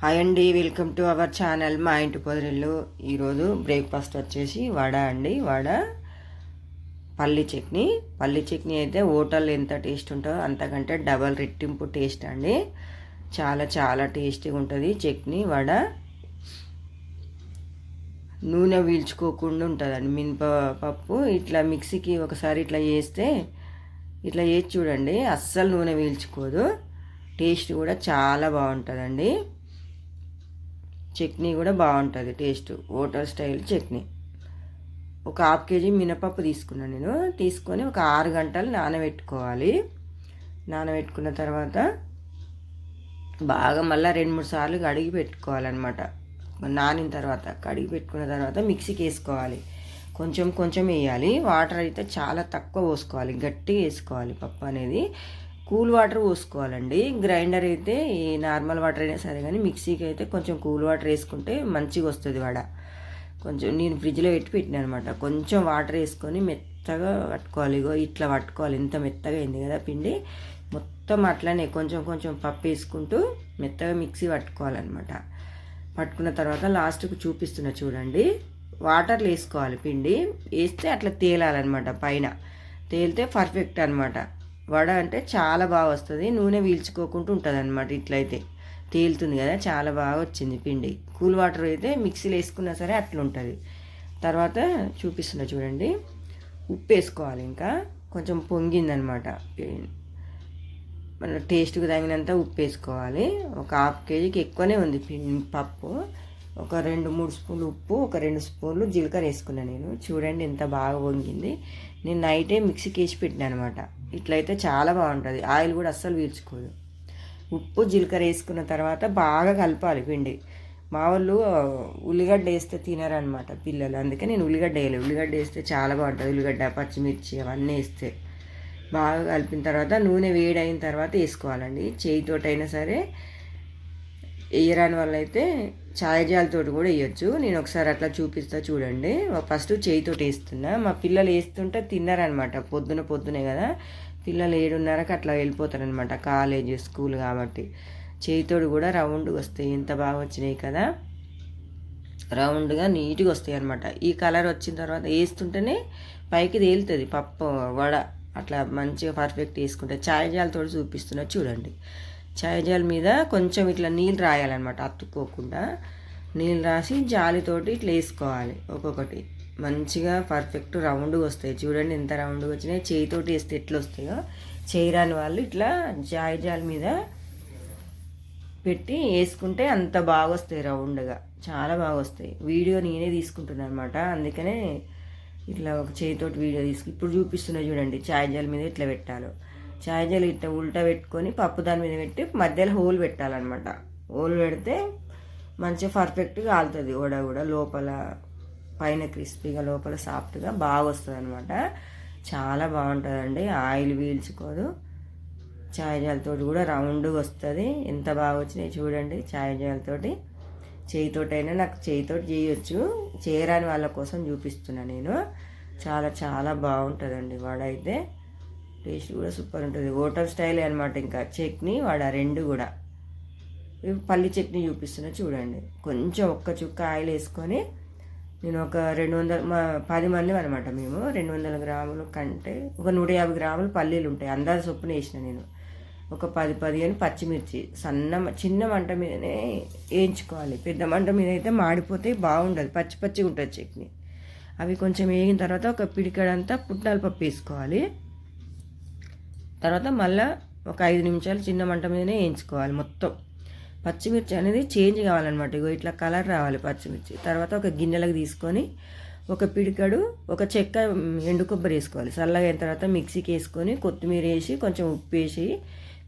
Hi అండి welcome to our channel మా ఇంటి పొదరిల్లు. ఈరోజు బ్రేక్ఫాస్ట్ వచ్చేసి వడ అండి. వడ పల్లి చట్నీ. పల్లి చట్నీ అయితే హోటల్ ఎంత టేస్ట్ ఉంటుందో అంతకంటే డబల్ రెట్టింపు టేస్ట్ అండి. చాలా చాలా టేస్టీగా ఉంటుంది చట్నీ వడ. నూనె పీల్చుకోకుండా ఉంటుందండి మినపప్పు. ఇట్లా మిక్సీకి ఒకసారి ఇట్లా చేస్తే ఇట్లా చేసి చూడండి అస్సలు నూనె పీల్చుకోదు టేస్ట్ కూడా చాలా బాగుంటుందండి. చట్నీ కూడా బాగుంటుంది టేస్ట్. Hotel style chutney. ఒక హాఫ్ కేజీ మినపప్పు తీసుకున్నాను నేను. తీసుకొని ఒక ఆరు గంటలు నానబెట్టుకోవాలి. నానబెట్టుకున్న తర్వాత బాగా మళ్ళీ రెండు మూడు సార్లు కడిగి పెట్టుకోవాలన్నమాట. నానిన తర్వాత కడిగి పెట్టుకున్న తర్వాత మిక్సీకి వేసుకోవాలి. కొంచెం కొంచెం వేయాలి. వాటర్ అయితే చాలా తక్కువ పోసుకోవాలి. గట్టిగా వేసుకోవాలి పప్పు అనేది. Cool water పోసుకోవాలండి. గ్రైండర్ అయితే ఈ నార్మల్ వాటర్ అయినా సరే కానీ మిక్సీకి అయితే కొంచెం కూల్ వాటర్ వేసుకుంటే మంచిగా వస్తుంది వడ. కొంచెం నేను ఫ్రిడ్జ్లో పెట్టి పెట్టినా అనమాట కొంచెం వాటర్ వేసుకొని మెత్తగా పట్టుకోవాలి. ఇగో ఇట్లా పట్టుకోవాలి. ఇంత మెత్తగా అయింది కదా పిండి. మొత్తం అట్లనే కొంచెం కొంచెం పప్పు వేసుకుంటూ మెత్తగా మిక్సీ పట్టుకోవాలన్నమాట. పట్టుకున్న తర్వాత లాస్ట్కు చూపిస్తున్నా చూడండి. వాటర్లు వేసుకోవాలి పిండి. వేస్తే అట్లా తేలాలన్నమాట పైన. తేలితే పర్ఫెక్ట్ అనమాట వడ అంటే చాలా బాగా వస్తుంది. నూనె పీల్చుకోకుండా ఉంటుంది అనమాట ఇట్లయితే. తేలుతుంది కదా చాలా బాగా వచ్చింది పిండి. కూల్ వాటర్ అయితే మిక్సీలో వేసుకున్నా సరే అట్లా ఉంటుంది తర్వాత చూపిస్తున్నా చూడండి. ఉప్పు వేసుకోవాలి ఇంకా. కొంచెం పొంగిందనమాట మన టేస్ట్కి తగినంత ఉప్పు వేసుకోవాలి. ఒక హాఫ్ కేజీకి ఎక్కువనే ఉంది పప్పు. ఒక రెండు మూడు స్పూన్లు ఉప్పు ఒక రెండు స్పూన్లు జీలకర్ర వేసుకున్నాను నేను. చూడండి ఎంత బాగా పొంగింది. నేను నైటే మిక్సీకి వేసి పెట్టినా అనమాట ఇట్లయితే చాలా బాగుంటుంది. ఆయిల్ కూడా అస్సలు పీల్చుకోదు. ఉప్పు జీలకర్ర వేసుకున్న తర్వాత బాగా కలపాలి పిండి. మా వాళ్ళు ఉల్లిగడ్డ వేస్తే తినరనమాట పిల్లలు. అందుకే నేను ఉల్లిగడ్డ వేయలేదు. ఉల్లిగడ్డ వేస్తే చాలా బాగుంటుంది. ఉల్లిగడ్డ పచ్చిమిర్చి అవన్నీ వేస్తే బాగా కలిపిన తర్వాత నూనె వేడైన తర్వాత వేసుకోవాలండి. చేయితోటైనా సరే వేయరాని వల్ల అయితే ఛాయజాలతో కూడా వేయొచ్చు. నేను ఒకసారి అట్లా చూపిస్తా చూడండి. ఫస్ట్ చేయితో వేస్తున్నా. మా పిల్లలు వేస్తుంటే తిన్నారనమాట. పొద్దున పొద్దునే కదా. పిల్లలు ఏడున్నరకు అట్లా వెళ్ళిపోతారనమాట. కాలేజ్ స్కూల్ కాబట్టి. చేయితోడు కూడా రౌండ్గా వస్తాయి. ఎంత బాగా వచ్చినాయి కదా. రౌండ్గా నీట్గా వస్తాయి అనమాట. ఈ కలర్ వచ్చిన తర్వాత వేస్తుంటేనే పైకి తేలుతుంది. పప్పు వడ అట్లా మంచిగా పర్ఫెక్ట్ వేసుకుంటే. ఛాయజాలతో చూపిస్తున్నా చూడండి. ఛాయజాల మీద కొంచెం ఇట్లా నీళ్ళు రాయాలన్నమాట అతుక్కోకుండా. నీళ్ళు రాసి జాలితోటి ఇట్లా వేసుకోవాలి ఒక్కొక్కటి. మంచిగా పర్ఫెక్ట్ రౌండ్గా వస్తాయి. చూడండి ఎంత రౌండ్గా వచ్చినాయి. చేయితోటి వేస్తే ఎట్లా వస్తాయో. చేయరాని వాళ్ళు ఇట్లా జాయిజాల మీద పెట్టి వేసుకుంటే అంత బాగా వస్తాయి రౌండ్గా. చాలా బాగా వస్తాయి. వీడియో నేనే తీసుకుంటున్నాను అనమాట అందుకనే ఇట్లా ఒక చేయితోటి వీడియో తీసుకు ఇప్పుడు చూపిస్తున్నా చూడండి ఛాయజాల మీద ఇట్లా పెట్టాలో. ఛాయజాలు ఇట్లా ఉల్టా పెట్టుకొని పప్పు దాని మీద పెట్టి మధ్యలో హోల్ పెట్టాలన్నమాట. హోల్ పెడితే మంచిగా పర్ఫెక్ట్గా కాలుతుంది. వడ కూడా లోపల పైన క్రిస్పీగా లోపల సాఫ్ట్గా బాగా వస్తుంది అనమాట చాలా బాగుంటుందండి. ఆయిల్ పీల్చుకోదు. ఛాయజాలతో కూడా రౌండ్గా వస్తుంది. ఎంత బాగా వచ్చినాయి చూడండి ఛాయజాలతోటి చేయితోటైనా నాకు చేయితోటి చేయొచ్చు. చేయరాని వాళ్ళ కోసం చూపిస్తున్నా నేను. చాలా చాలా బాగుంటుందండి వడ అయితే టేస్ట్ కూడా సూపర్ ఉంటుంది. హోటల్ స్టైలే అనమాట ఇంకా. చట్నీ వడ రెండు కూడా. పల్లి చట్నీ చూపిస్తున్నా చూడండి. కొంచెం ఒక్క చుక్క ఆయిల్ వేసుకొని నేను ఒక రెండు వందల మా పది మంది అనమాట మేము. రెండు వందల గ్రాములు కంటే ఒక నూట యాభై గ్రాములు పల్లీలు ఉంటాయి. అందాజ చొప్పున వేసిన నేను. ఒక పది పదిహేను పచ్చిమిర్చి. సన్న చిన్న మంట మీదనే వేయించుకోవాలి. పెద్ద మంట మీద అయితే మాడిపోతే బాగుండదు. పచ్చి పచ్చిగా ఉంటుంది చట్నీ. అవి కొంచెం వేగిన తర్వాత ఒక పిడికడంతా పుట్నాల పప్పు వేసుకోవాలి. తర్వాత మళ్ళీ ఒక ఐదు నిమిషాలు చిన్న మంట మీదనే వేయించుకోవాలి మొత్తం. పచ్చిమిర్చి అనేది చేంజ్ కావాలన్నమాట. ఇగో ఇట్లా కలర్ రావాలి పచ్చిమిర్చి. తర్వాత ఒక గిన్నెలకు తీసుకొని ఒక పిడికడు ఒక చెక్క ఎండు కొబ్బరి వేసుకోవాలి. చల్లగా అయిన తర్వాత మిక్సీకి వేసుకొని కొత్తిమీర వేసి కొంచెం ఉప్పు వేసి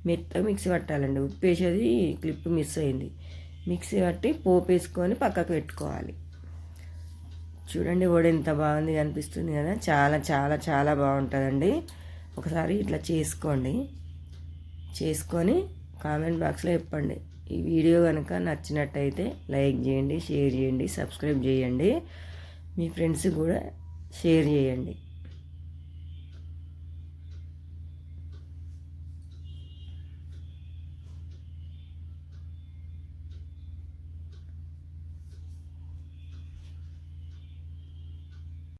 మెత్త మిక్సీ పట్టాలండి. ఉప్పు వేసేది క్లిప్ మిస్ అయింది. మిక్సీ పట్టి పోపు వేసుకొని పక్కకు పెట్టుకోవాలి. చూడండి కూడా ఎంత బాగుంది అనిపిస్తుంది కదా. చాలా చాలా చాలా బాగుంటుందండి. ఒకసారి ఇట్లా చేసుకోండి. చేసుకొని కామెంట్ బాక్స్లో చెప్పండి. ఈ వీడియో కనుక నచ్చినట్టయితే లైక్ చేయండి షేర్ చేయండి సబ్స్క్రైబ్ చేయండి. మీ ఫ్రెండ్స్ కూడా షేర్ చేయండి.